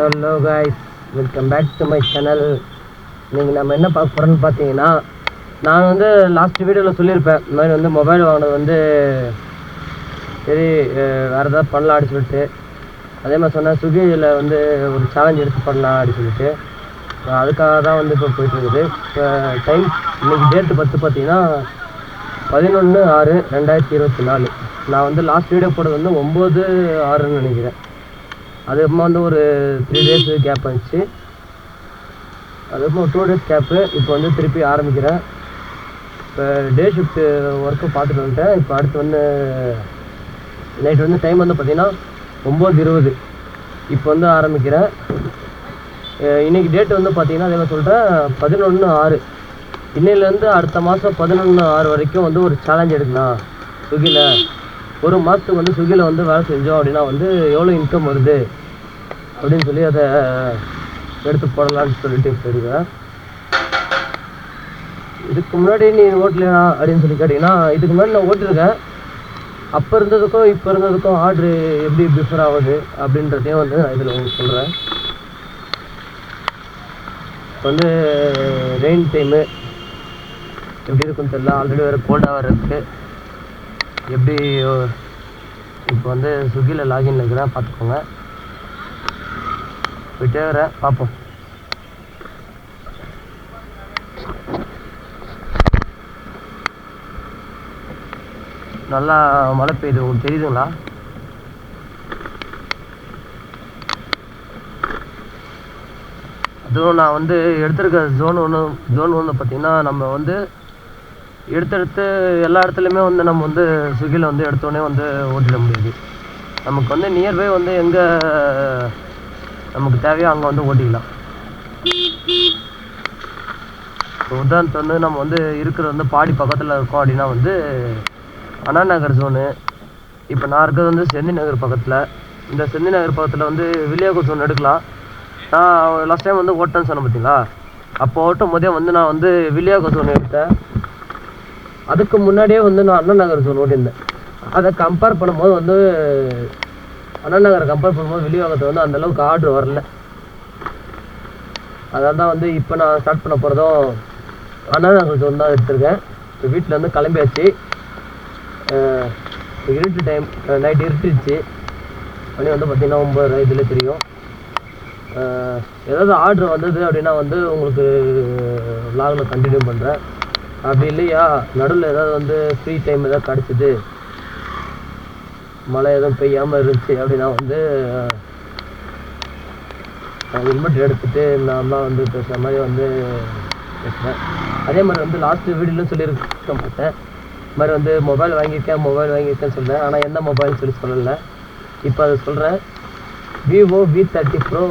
Hello guys welcome back to my channel நீங்கள் நம்ம என்ன பார்க்க போகிறோன்னு பார்த்தீங்கன்னா நான் வந்து லாஸ்ட் வீடியோவில் சொல்லியிருப்பேன். இந்த மாதிரி வந்து மொபைல் வாங்கினது வந்து சரி வேறு ஏதாவது பண்ணலாம் அப்படின்னு சொல்லிட்டு. அதே மாதிரி சொன்னேன் ஸ்விக்கியில் வந்து ஒரு சேலஞ்ச் எடுத்து பண்ணலாம் அப்படின்னு சொல்லிட்டு. அதுக்காக தான் வந்து இப்போ போயிட்டுருக்குது இப்போ டைம் இன்னைக்கு டேட்டு பத்து பார்த்தீங்கன்னா பதினொன்று ஆறு ரெண்டாயிரத்தி இருபத்தி நாலு. நான் வந்து லாஸ்ட் வீடியோ போட்டது வந்து ஒம்பது ஆறுன்னு நினைக்கிறேன். அதுக்கப்புறமா வந்து ஒரு த்ரீ டேஸ் கேப் வந்துச்சு அதுக்கப்புறம் டூ டேஸ் கேப்பு இப்போ வந்து திருப்பி ஆரம்பிக்கிறேன் இப்போ டே ஷிஃப்ட்டு ஒர்க்கு பார்த்துட்டு வந்துட்டேன். இப்போ அடுத்து வந்து நைட் வந்து டைம் வந்து பார்த்தீங்கன்னா ஒம்பது இருபது. இப்போ வந்து ஆரம்பிக்கிறேன் இன்றைக்கி டேட் வந்து பார்த்தீங்கன்னா அதே மாதிரி சொல்கிறேன் பதினொன்று ஆறு. இன்னையிலேருந்து அடுத்த மாதம் பதினொன்று ஆறு வரைக்கும் வந்து ஒரு சேலஞ்ச் எடுக்கலாம் ஸ்விக்கியில் ஒரு மாதத்துக்கு வந்து ஸ்விக்கியில் வந்து வேலை செஞ்சோம் அப்படின்னா வந்து எவ்வளோ இன்கம் வருது? அப்படின்னு சொல்லி அதை எடுத்து போடலான்னு சொல்லிட்டு போயிருக்கேன். இதுக்கு முன்னாடி நீ ஓட்டலையா அப்படின்னு சொல்லி கேட்டிங்கன்னா இதுக்கு முன்னாடி நான் ஓட்டிருக்கேன் அப்போ இருந்ததுக்கும் இப்போ இருந்ததுக்கும் ஆர்டரு எப்படி டிஃபர் ஆகுது அப்படின்றதையும் வந்து நான் இதில் உங்களுக்கு சொல்கிறேன் இப்போ வந்து ரெயின் டைமு எப்படி இருக்குன்னு தெரியல. ஆல்ரெடி வேறு கோல்டாக வேறு இருக்குது எப்படி இப்போ வந்து ஸ்விக்கியில் லாகின் இருக்கிறேன் பார்த்துக்கோங்க போயிட்டே வரேன் பார்ப்போம் நல்லா மழை பெய்யுது உங்களுக்கு தெரியுதுங்களா? அதுவும் நான் வந்து எடுத்திருக்க ஜோன் ஒன்று ஜோன் ஒன்று பார்த்தீங்கன்னா நம்ம வந்து எடுத்தெடுத்து எல்லா இடத்துலையுமே வந்து நம்ம வந்து ஸ்விக்கியில் வந்து எடுத்தோடனே வந்து ஓட்டிட முடியுது. நமக்கு வந்து நியர்பை வந்து எங்கே நமக்கு தேவையோ அங்கே வந்து ஓட்டிக்கலாம். இப்போ உதாரணத்துக்கு வந்து நம்ம வந்து இருக்கிறது வந்து பாடி பக்கத்தில் இருக்கோம் அப்படின்னா வந்து அண்ணா நகர் ஜோனு இப்போ நான் இருக்கிறது வந்து செந்தி நகர் பக்கத்தில். இந்த செந்தி நகர் பக்கத்தில் வந்து வில்லியாக்கூர் ஜோன் எடுக்கலாம். நான் லாஸ்ட் டைம் வந்து ஓட்டேன்னு சொன்னேன் பார்த்தீங்களா அப்போ ஓட்டும் போதே வந்து நான் வந்து வில்லியாக்கூர் ஜோன் எடுத்தேன். அதுக்கு முன்னாடியே வந்து நான் அண்ணா நகர் சொல்லிட்டு அதை கம்பேர் பண்ணும்போது வந்து அண்ணா நகரை கம்பேர் பண்ணும்போது வெளிவாகத்தை வந்து அந்த அளவுக்கு ஆர்டர் வரல. அதான் தான் வந்து இப்போ நான் ஸ்டார்ட் பண்ண போகிறதும் அண்ணா நகர் ஜோன் தான் எடுத்திருக்கேன். இப்போ வீட்டில் வந்து கிளம்பியாச்சு. இருட்டு டைம் நைட் இருட்டுச்சு. மணி வந்து பார்த்திங்கன்னா ஒம்பது இதில் தெரியும். ஏதாவது ஆர்டர் வந்தது அப்படின்னா வந்து உங்களுக்கு வ்ளாகில் கண்டினியூ பண்ணுறேன் அப்படி இல்லையா? நடுவில் ஏதாவது வந்து ஃப்ரீ டைம் ஏதாவது கிடச்சிது. மழை எதுவும் பெய்யாமல் இருந்துச்சு அப்படின்னா வந்து ஹெல்மெட் எடுத்துட்டு தான் வந்து பேசுகிற மாதிரி வந்து பேசுகிறேன் அதே மாதிரி வந்து லாஸ்ட்டு வீடியோலும் சொல்லியிருக்க மாட்டேன் மாதிரி வந்து மொபைல் வாங்கியிருக்கேன் மொபைல் வாங்கியிருக்கேன்னு சொல்கிறேன் ஆனால் எந்த மொபைல்னு சொல்லி சொல்லலை. இப்போ அதை சொல்கிறேன் Vivo V thirty pro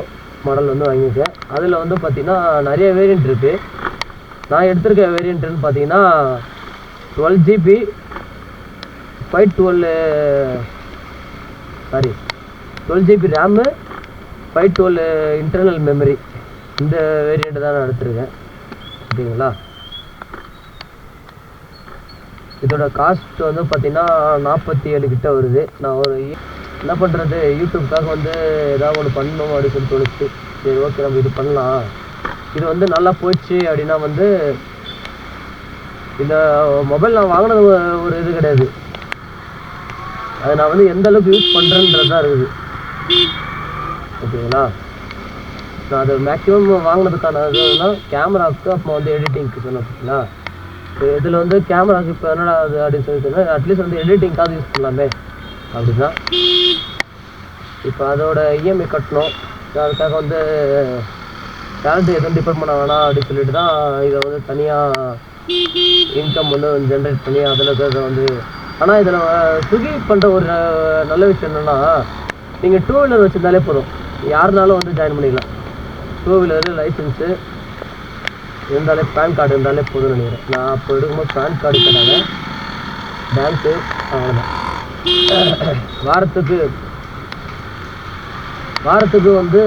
model வந்து வாங்கியிருக்கேன். அதில் வந்து பார்த்திங்கன்னா நிறைய வேரியண்ட் இருக்குது நான் எடுத்திருக்க வேரியண்ட்டுன்னு பார்த்தீங்கன்னா twelve GB five twelve sorry twelve GB RAM five twelve internal memory இந்த வேரியண்ட்டு தான் நான் எடுத்திருக்கேன். ஓகேங்களா? இதோட காஸ்ட் வந்து பார்த்தீங்கன்னா நாற்பத்தி ஏழு கிட்ட வருது. நான் ஒரு என்ன பண்ணுறது யூடியூப்காக வந்து ஏதாவது ஒன்று பண்ணணும் அப்படின்னு சொல்லி தோணுச்சு. சரி ஓகே நம்ம இது பண்ணலாம். இது வந்து நல்லா போச்சு அப்படின்னா வந்து இந்த மொபைல் நான் வாங்கினது ஒரு- இது கிடையாது. அதை நான் வந்து எந்த அளவுக்கு யூஸ் பண்ணுறேன்றது தான் இருக்குது. ஓகேங்களா? நான் அது மேக்ஸிமம் வாங்கினதுக்கான இதுனா கேமராவுக்கு அப்புறம் வந்து எடிட்டிங்க்கு சொன்னேன் ஓகேங்களா? இதில் வந்து கேமராவுக்கு இப்போ என்னடா அது அப்படின்னு சொல்லி சொன்னால் அட்லீஸ்ட் வந்து எடிட்டிங்காவது யூஸ் பண்ணலாமே அப்படிதான் இப்போ அதோட இஎம்ஐ கட்டணும். அதுக்காக வந்து சேலரி எதுவும் டிபெண்ட் பண்ண வேணாம் அப்படின்னு சொல்லிட்டு தான் இதை வந்து தனியாக இன்கம் வந்து ஜென்ரேட் பண்ணி அதில் இருக்கிறத வந்து ஆனால் இதில் ஸ்விக்கி பண்ணுற ஒரு நல்ல விஷயம் என்னென்னா நீங்கள் டூ வீலர் வச்சுருந்தாலே போதும். யாருனாலும் வந்து ஜாயின் பண்ணிக்கலாம். டூ வீலரு லைசன்ஸு இருந்தாலே பேன் கார்டு இருந்தாலே போதும்னு நினைக்கிறேன். நான் அப்போ எடுக்கும்போது பேன் கார்டு கேட்டாங்க பேங்க்கு அவ்வளோதான் வாரத்துக்கு வாரத்துக்கு வந்து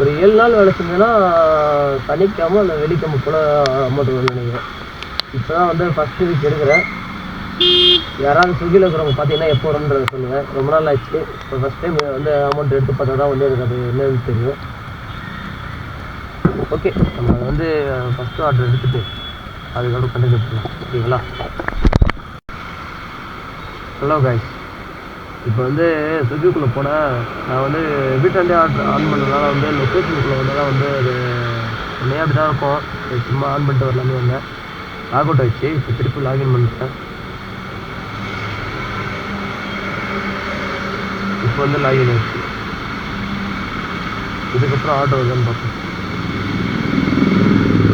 ஒரு ஏழு நாள் வேலை செஞ்சேன்னா சனிக்கிழமை இல்லை வெள்ளிக்கிழமை போல் அமௌண்ட் வரும்னு நினைக்கிறேன். இப்போ தான் வந்து ஃபஸ்ட்டு வீக் எடுக்கிறேன். யாராவது ஸ்விக்கியில் இருக்கிறவங்க பார்த்தீங்கன்னா எப்போ வரும்ன்றத சொல்லுவேன். ரொம்ப நாள் ஆச்சு. இப்போ ஃபஸ்ட் டைம் வந்து அமௌண்ட் எடுத்து பார்த்தா தான் வந்து எனக்கு அது என்னன்னு தெரியும். ஓகே நம்ம வந்து ஃபஸ்ட்டு ஆர்டர் எடுத்துட்டு அதுக்கப்புறம் கண்டினியூ பண்ணலாம். ஓகேங்களா ஹலோ காய்ஸ் இப்போ வந்து ஸ்விக்கிக்குள்ளே போனேன் நான் வந்து வீட்டாண்டே ஆர்டர் ஆன் பண்ணதுனால வந்து லொக்கேஷனுக்குள்ளே வந்தால் வந்து அது உடனே அப்படி தான் இருக்கும். சும்மா ஆன் பண்ணிட்டு வரலாமே வந்தேன் லாக் அவுட் ஆயிடுச்சு. இப்போ திருப்பி லாகின் பண்ணிட்டேன். இப்போ வந்து லாகின் ஆயிடுச்சு. இதுக்கப்புறம் ஆர்டர் வருதுன்னு பார்ப்போம்.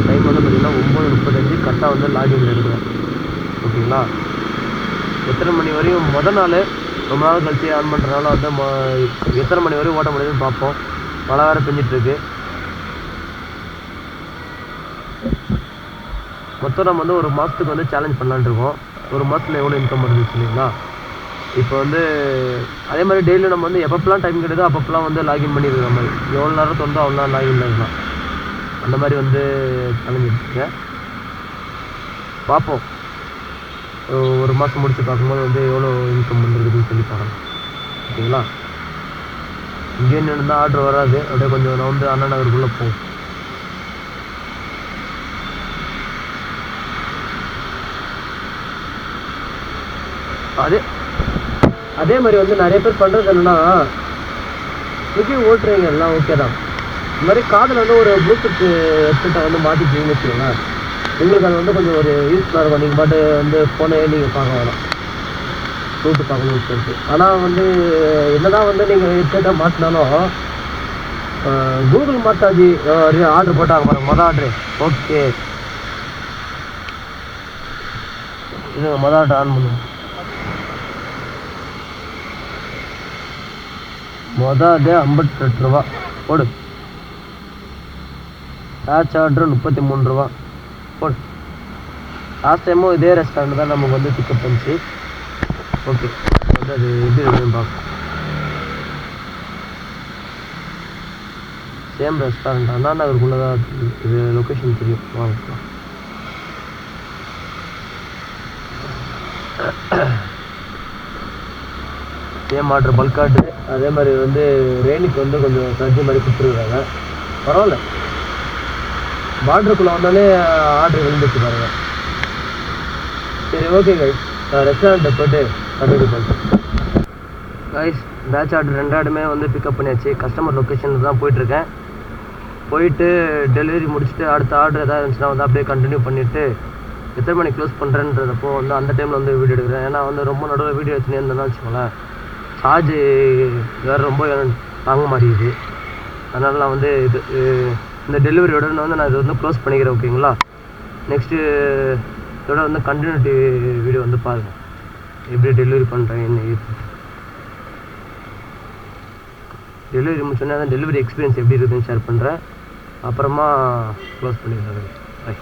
டைம் வந்து பார்த்தீங்கன்னா ஒம்பது முப்பத்தஞ்சு. கரெக்டாக வந்து லாகின் எடுக்கிறேன் ஓகேங்களா? எத்தனை மணி வரையும் மொதல் நாள் ரொம்ப நாள் கழித்து ஆன் பண்ணுறதுனால வந்து மா எத்தனை மணி வரையும் ஓட்ட முடியுதுன்னு பார்ப்போம். மழை வேறு பெஞ்சிட்ருக்கு. மொத்தம் நம்ம வந்து ஒரு மாதத்துக்கு வந்து சேலஞ்ச் பண்ணலான்னு இருக்கோம். ஒரு மாதத்தில் எவ்வளோ இன்கம் வருது இல்லைங்களா இப்போ வந்து அதே மாதிரி டெய்லியும் நம்ம வந்து எப்பப்பெல்லாம் டைம் கிடைக்குதோ அப்பப்பெல்லாம் வந்து லாகின் பண்ணிடுற மாதிரி எவ்வளோ நேரம் தோணுதோ அவ்வளோ நேரம் லாகின் பண்ணிக்கலாம். அந்த மாதிரி வந்து சேலஞ்ச் எடுத்துருக்கேன் பார்ப்போம். ஒரு- மாதம் முடித்து பார்க்கும்போது வந்து எவ்வளோ இன்கம் வந்துருக்குதுன்னு சொல்லி பார்க்கலாம். ஓகேங்களா? இங்கே நின்று ஆர்டர் வராது. அப்படியே கொஞ்சம் நான் வந்து அண்ணா நகருக்குள்ளே போகும் அதே அதே மாதிரி வந்து நிறைய பேர் பண்ணுறது என்னன்னா சுகி ஓட்டுறீங்க எல்லாம் ஓகே தான். இந்த மாதிரி காதில் வந்து ஒரு ப்ளூடூத் ஹெட்செட்டை வந்து மாட்டிட்டீங்கன்னு வச்சுக்கோங்களேன். உங்களுக்கு அது வந்து கொஞ்சம் ஒரு யூஸ்ஃபுல்லாக இருக்கும் நீங்கள் பாட்டு வந்து ஃபோனே நீங்கள் பார்க்க வேணாம். ரூட்டு பார்க்கணும்னு சொல்லிட்டு. ஆனால் வந்து என்னதான் வந்து நீங்கள் ஹெட்செட்டை மாட்டினாலும் கூகுள் மாட்டாஜி ஆர்டர் போட்டாங்க பாருங்க. மொதல் ஆர்டரு ஓகே இது மொதல் ஆர்டர் ஆன் பண்ணுங்க. மொதல் அது ஐம்பத்தெட்டு ரூபா. போடு. ஆச் ஆர்டர் முப்பத்தி மூணு ரூபா. போடு லாஸ்ட் டைமும் இதே ரெஸ்டாரண்ட் தான் நமக்கு வந்து பிக்கப் பண்ணிச்சு. ஓகே வந்து அது எப்படி இருக்குன்னு பார்ப்போம். சேம் ரெஸ்டாரண்ட் அண்ணா நகருக்குள்ளே தான் இது லொக்கேஷன் தெரியும். வாங்க. சேம் ஆர்டர் பல்க் ஆர்டர் அதே மாதிரி வந்து ரெயினுக்கு வந்து கொஞ்சம் சர்ஜி மாதிரி கொடுத்துருக்காங்க. பரவாயில்ல. பார்டருக்குள்ளே வந்தாலே ஆர்டர் விழுந்துச்சு பாருங்க. சரி ஓகே கைஸ் நான் ரெஸ்டாரண்ட்டை போயிட்டு கண்டினியூ பண்ணுறேன் கைஸ் பேட்ச் ஆர்டர் ரெண்டு வந்து பிக்கப் பண்ணியாச்சு. கஸ்டமர் லொக்கேஷனில் தான் போயிட்டுருக்கேன். போயிட்டு டெலிவரி முடிச்சுட்டு அடுத்த ஆர்டர் ஏதாவது இருந்துச்சுன்னா வந்து அப்படியே கண்டினியூ பண்ணிவிட்டு எத்தனை மணிக்கு க்ளோஸ் பண்ணுறேன்றதப்போ வந்து அந்த டைமில் வந்து வீடியோ எடுக்கிறேன். ஏன்னா வந்து ரொம்ப நடுவில் வீடியோ எடுத்துனே இருந்தேன்னா வச்சுக்கோங்களேன். சார்ஜ் வேறு ரொம்ப தாங்க மாட்டேங்குது. அதனால நான் வந்து இது இந்த டெலிவரியோட வந்து நான் இதை வந்து க்ளோஸ் பண்ணிக்கிறேன் ஓகேங்களா நெக்ஸ்ட்டு இதோட வந்து கண்டினியூட்டி வீடியோ வந்து பாருங்கள் எப்படி டெலிவரி பண்ணுறேன் என்ன டெலிவரி முடிச்சோன்னே தான் டெலிவரி எக்ஸ்பீரியன்ஸ் எப்படி இருக்குதுன்னு ஷேர் பண்ணுறேன் அப்புறமா க்ளோஸ் பண்ணிடுறேன் பை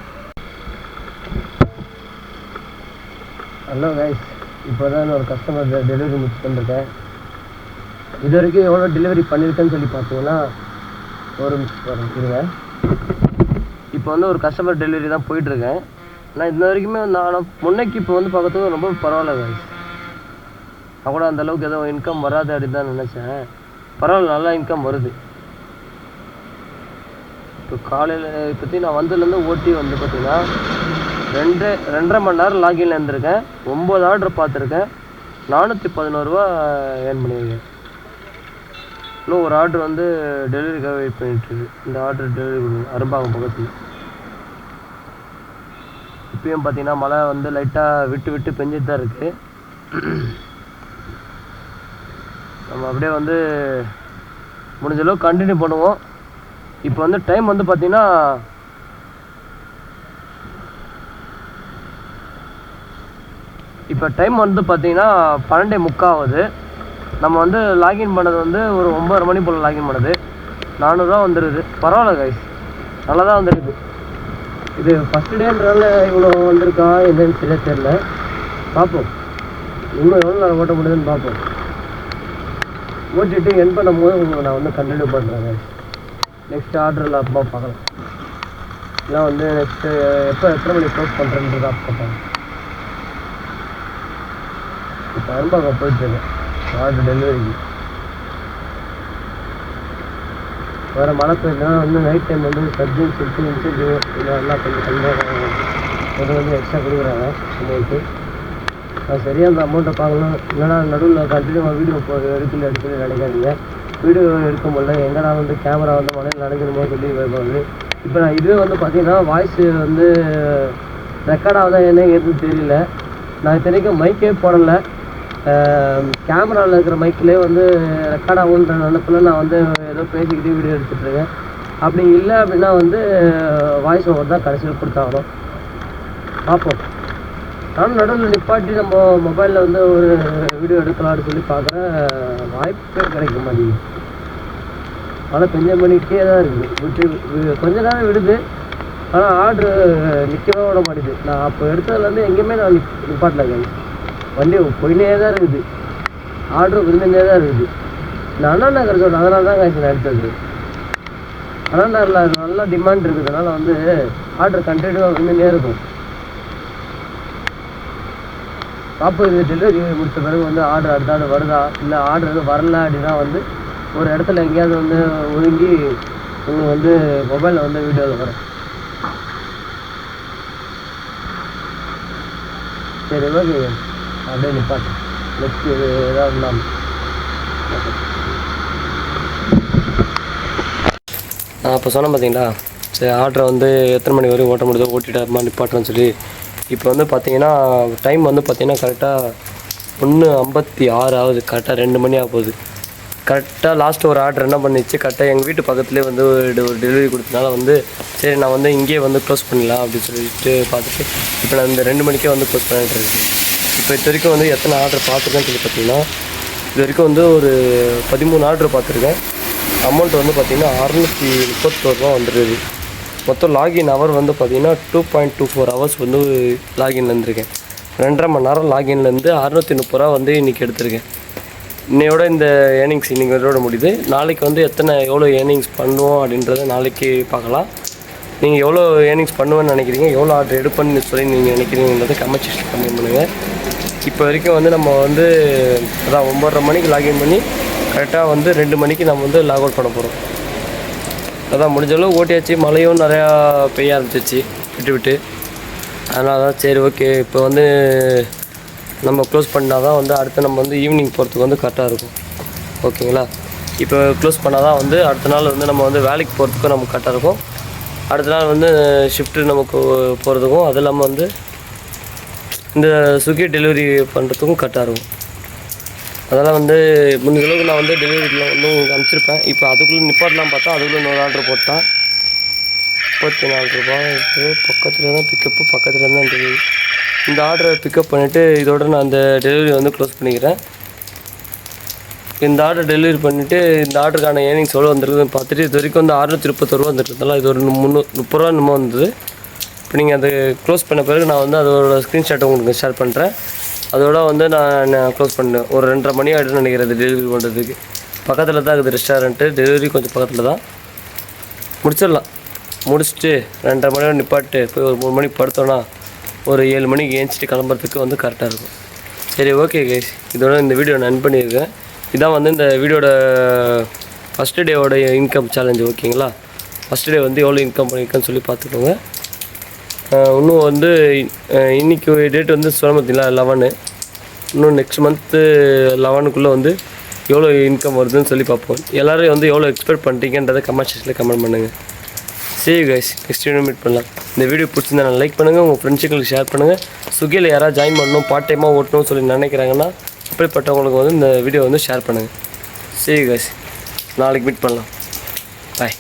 ஹலோ கைஸ் இப்போ தான் ஒரு கஸ்டமர் டெலிவரி முடிச்சு பண்ணிருக்கேன் இது வரைக்கும் எவ்வளோ டெலிவரி பண்ணியிருக்கேன்னு சொல்லி பார்த்தீங்கன்னா ஒரு நிமிஷம் இருங்க. இப்போ வந்து ஒரு கஸ்டமர் டெலிவரி தான் போயிட்டுருக்கேன். நான் இந்த வரைக்குமே நான் முன்னைக்கு இப்போ வந்து பார்க்கறதுக்கு ரொம்ப பரவாயில்ல கைஸ் நான் கூட அந்த அளவுக்கு எதுவும் இன்கம் வராது அப்படின்னு தான் நினச்சேன். பரவாயில்ல நல்லா இன்கம் வருது. இப்போ காலையில் இப்போத்தி நான் வந்ததுலேருந்து ஓட்டி வந்து பார்த்தீங்கன்னா ரெண்டு ரெண்டரை மணி நேரம் லாகின்ல இருந்திருக்கேன். ஒம்பது ஆர்டர் பார்த்துருக்கேன். நானூற்றி பதினோருவா ஏர்ன் பண்ணியிருக்கேன். இன்னும் ஒரு ஆர்டர் வந்து டெலிவரிக்காக வெயிட் பண்ணிட்டுருக்கு இந்த ஆர்டர் டெலிவரி கொடுங்க. அரும்பாக்கம் பக்கத்தில். இப்பயும் பார்த்தீங்கன்னா மழை வந்து லைட்டாக விட்டு விட்டு பெஞ்சிட்டு தான் இருக்குது நம்ம அப்படியே வந்து முடிஞ்ச அளவுக்கு கண்டினியூ பண்ணுவோம். இப்போ வந்து டைம் வந்து பார்த்தீங்கன்னா இப்போ டைம் வந்து பார்த்தீங்கன்னா பன்னெண்டே முக்காவது நம்ம வந்து லாகின் பண்ணது வந்து ஒரு ஒம்பது மணி போல் லாகின் பண்ணது. நானூறுரூவா வந்துடுது பரவாயில்ல கைஸ் நல்லா தான் வந்துடுது இது ஃபஸ்ட் டேன்றனால இவ்வளோ வந்திருக்கா என்னன்னு தெரிய தெரில பார்ப்போம். இன்னும் எவ்வளோ நேரம் ஓட்ட முடியுதுன்னு பார்ப்போம். ஓட்டிட்டு என் பண்ணும்போது உங்களுக்கு நான் வந்து கண்டினியூ பண்ணுறேன் நெக்ஸ்ட் ஆர்டரில் அப்பா பார்க்கலாம். இல்லை வந்து நெக்ஸ்ட்டு எப்போ எத்தனை மணி க்ளோஸ் பண்ணுறேன்றது அப்போ இப்போ பெரும்பாக்கம் போயிட்டுருக்கேன் ஆர்டர் டெலிவரிக்கு வேறு மழை பெய்யுதுனா வந்து நைட் டைம் வந்து சப்ஜெக்ட் சொல்லிட்டு இன்சென்டிவ் இதெல்லாம் கொஞ்சம் கம்மியாக அது வந்து எக்ஸ்ட்ரா கொடுக்குறாங்க அமௌண்ட்டு நான் சரியாக அந்த அமௌண்ட்டை பார்க்கணும். இல்லைனா நடுவில் கண்டினியூவாக வீடியோ போ எடுக்கல எடுக்கல நினைக்காதீங்க. வீடியோ எடுக்க முடியல எங்கடா வந்து கேமரா வந்து மழையில் நடக்கணுமோ சொல்லி வருவாங்க இப்போ நான் இதுவே வந்து பார்த்தீங்கன்னா வாய்ஸ் வந்து ரெக்கார்டாக தான் என்ன எதுவும் தெரியல. நான் இத்தனைக்கும் மைக்கே போடலை. கேமராவில் இருக்கிற மைக்கிலே வந்து ரெக்கார்ட் ஆகுன்ற நினப்பில் நான் வந்து ஏதோ பேசிக்கிட்டே வீடியோ எடுத்துகிட்ருக்கேன் அப்படி இல்லை அப்படின்னா வந்து வாய்ஸ் ஓவர் தான் கடைசியில் கொடுத்தாகணும். பார்ப்போம். நானும் நடுவில் நிப்பாட்டி நம்ம மொபைலில் வந்து ஒரு வீடியோ எடுக்கலாம்னு சொல்லி பார்க்குறேன் வாய்ப்பே கிடைக்க மாட்டேங்குது ஆனால் பெஞ்ச மணிக்கே தான் இருக்குது. விட்டு கொஞ்ச நேரம் விடுது. ஆனால் ஆர்டரு நிற்கவே விட மாட்டேங்குது. நான் அப்போ எடுத்ததுலேருந்து எங்கேயுமே நான் நிப் நிப்பாட்டல. வண்டி போயினே தான் இருக்குது. ஆர்டர் இருந்துகிட்டே தான் இருக்குது. நான் அண்ணா நகர் சொல்கிறேன் அதனால தான் காய்ச்சி நான் எடுத்தது அண்ணா நகரில் அது நல்லா டிமாண்ட் இருக்கிறதுனால வந்து ஆர்டர் கண்டினியூவாக இருந்துகிட்டே இருக்கும். பார்ப்போம் இது டெலிவரி முடித்த பிறகு வந்து ஆர்டர் அடுத்தாடு வருதா? இல்லை ஆர்டர் எதுவும் வரல அப்படின்னா வந்து ஒரு இடத்துல எங்கேயாவது வந்து ஒதுங்கி உங்களுக்கு வந்து மொபைலில் வந்து வீடியோவில் வரேன் சரி ஓகே அப்படியே நிப்பாட்டு. லெஃப்ட் இது ஏதாவது இல்லாமல் நான் அப்போ சொன்னேன் பார்த்தீங்களா சரி ஆர்டரை வந்து எத்தனை மணி வரையும் ஓட்ட முடியுதோ ஓட்டிட்டு நிப்பாட்டுறேன்னு சொல்லி. இப்போ வந்து பார்த்தீங்கன்னா டைம் வந்து பார்த்தீங்கன்னா கரெக்டாக ஒன்று ஐம்பத்தி ஆறு ஆகுது. கரெக்டாக ரெண்டு மணி ஆக போகுது. கரெக்டாக லாஸ்ட்டு ஒரு ஆர்டர் என்ன பண்ணிச்சு? கரெக்டாக எங்கள் வீட்டு பக்கத்துலேயே வந்து ஒரு ஒரு டெலிவரி கொடுத்தனால வந்து சரி நான் வந்து இங்கேயே வந்து க்ளோஸ் பண்ணலாம் அப்படின்னு சொல்லிட்டு பார்த்துட்டு இப்போ நான் இந்த ரெண்டு மணிக்கே வந்து க்ளோஸ் பண்ணிட்டு இருக்கேன். இப்போ இது வரைக்கும் வந்து எத்தனை ஆர்டர் பார்த்துருக்கேன்னு சொல்லி பார்த்தீங்கன்னா இது வரைக்கும் வந்து ஒரு பதிமூணு ஆர்டர் பார்த்துருக்கேன். அமௌண்ட் வந்து பார்த்தீங்கன்னா அறநூற்றி முப்பத்தோருபா ரூபா மொத்தம் லாகின் ஹவர் வந்து பார்த்தீங்கன்னா two point two four hours வந்து லாகின்ல இருந்திருக்கேன். ரெண்டரை மணி நேரம் லாகின்லேருந்து அறநூற்றி முப்பது ரூபா வந்து இன்றைக்கி எடுத்திருக்கேன். இன்னையோட இந்த ஏர்னிங்ஸ் இன்றைக்கி இதோட முடியுது. நாளைக்கு வந்து எத்தனை எவ்வளோ ஏர்னிங்ஸ் பண்ணுவோம் அப்படின்றத நாளைக்கு பார்க்கலாம். நீங்கள் எவ்வளோ ஏர்னிங்ஸ் பண்ணுவேன்னு நினைக்கிறீங்க எவ்வளோ ஆர்டர் எடுப்பேன்னு சொல்லி நீங்கள் நினைக்கிறீங்கன்றதை கமெண்ட் செக்ஷன் பண்ணுங்கள் இப்போ வரைக்கும் வந்து நம்ம வந்து அதான் ஒம்பதரை மணிக்கு லாகின் பண்ணி கரெக்டாக வந்து ரெண்டு மணிக்கு நம்ம வந்து லாக் அவுட் பண்ண போகிறோம் அதான் முடிஞ்ச அளவு ஓட்டியாச்சு மழையும் நிறையா பெய்ய ஆரம்பிச்சிச்சு விட்டு விட்டு. அதனால தான் சரி ஓகே இப்போ வந்து நம்ம க்ளோஸ் பண்ணால் தான் வந்து அடுத்து நம்ம வந்து ஈவினிங் போகிறதுக்கு வந்து கரெக்டாக இருக்கும். ஓகேங்களா? இப்போ க்ளோஸ் பண்ணால் தான் வந்து அடுத்த நாள் வந்து நம்ம வந்து வேலைக்கு போகிறதுக்கும் நமக்கு கரெக்டாக இருக்கும். அடுத்த நாள் வந்து ஷிஃப்ட்டு நமக்கு போகிறதுக்கும் அது இல்லாமல் வந்து இந்த ஸ்விக்கி டெலிவரி பண்ணுறதுக்கும் கரெக்டாக இருக்கும். அதெல்லாம் வந்து முடிஞ்ச அளவுக்கு நான் வந்து டெலிவரியில் வந்து உங்களுக்கு அனுப்பிச்சிருப்பேன். இப்போ அதுக்குள்ளே நிப்பாட்டலாம் பார்த்தா அதுக்குள்ளே இன்னொரு ஆர்டர் போட்டேன். முப்பத்தி நாலு ரூபாய். பக்கத்தில் தான் பிக்கப்பு பக்கத்தில் தான் டெலிவரி இந்த ஆர்டரை பிக்கப் பண்ணிவிட்டு இதோட நான் அந்த டெலிவரி வந்து க்ளோஸ் பண்ணிக்கிறேன். இந்த ஆர்டர் டெலிவரி பண்ணிவிட்டு இந்த ஆர்டருக்கான ஏர்னிங்ஸ் எவ்வளோ வந்துருக்குதுன்னு பார்த்துட்டு இது வரைக்கும் வந்து அறுநூற்றி முப்பத்தொரு ரூபா வந்துருக்குதுனால இது ஒரு முந்நூறு முப்பது ரூபா என்னமோ வந்தது. இப்போ நீங்கள் அது க்ளோஸ் பண்ண பிறகு நான் வந்து அதோட ஸ்க்ரீன்ஷாட் உங்களுக்கு ஷேர் பண்ணுறேன் அதோட வந்து நான் க்ளோஸ் பண்ணேன் ஒரு ரெண்டரை மணி ஆகிடுன்னு நினைக்கிறேன் டெலிவரி பண்ணுறதுக்கு பக்கத்தில் தான் இருக்குது ரெஸ்டாரண்ட்டு டெலிவரி கொஞ்சம் பக்கத்தில் தான். முடிச்சிடலாம். முடிச்சுட்டு ரெண்டரை மணி நேரம் நிப்பாட்டு போய் ஒரு மூணு மணிக்கு படுத்தோன்னா ஒரு ஏழு மணிக்கு ஏஞ்சிட்டு கிளம்புறதுக்கு வந்து கரெக்டாக இருக்கும். சரி ஓகே கைஸ் இதோட இந்த வீடியோ நான் பண்ணியிருக்கேன் இதான் வந்து இந்த வீடியோட ஃபஸ்ட்டு டேவோட இன்கம் சேலஞ்சு ஓகேங்களா ஃபஸ்ட்டு டே வந்து எவ்வளோ இன்கம் பண்ணியிருக்கேன்னு சொல்லி பார்த்துக்கோங்க. இன்னும் வந்து இன்னைக்கு டேட் வந்து சொல்ல பார்த்தீங்களா லெவனு இன்னும் நெக்ஸ்ட் மந்த்து லெவனுக்குள்ளே வந்து எவ்வளோ இன்கம் வருதுன்னு சொல்லி பார்ப்போம். எல்லோரும் வந்து எவ்வளோ எக்ஸ்பெக்ட் பண்ணுறீங்கன்றதை கமெண்ட் செக்ஷனில் கமெண்ட் பண்ணுங்கள் சரி கைஸ் நெக்ஸ்ட் வீடியோ மீட் பண்ணலாம். இந்த வீடியோ பிடிச்சிருந்தா லைக் பண்ணுங்கள் உங்கள் ஃப்ரெண்ட்ஸுங்களுக்கு ஷேர் பண்ணுங்கள் ஸ்விக்கியில் யாராவது ஜாயின் பண்ணணும் பார்ட் டைமாக ஓட்டணும்னு சொல்லி நினைக்கிறாங்கன்னா அப்படிப்பட்டவங்களுக்கு வந்து இந்த வீடியோ வந்து ஷேர் பண்ணுங்கள் சரி கைஸ் நாளைக்கு மீட் பண்ணலாம். பாய்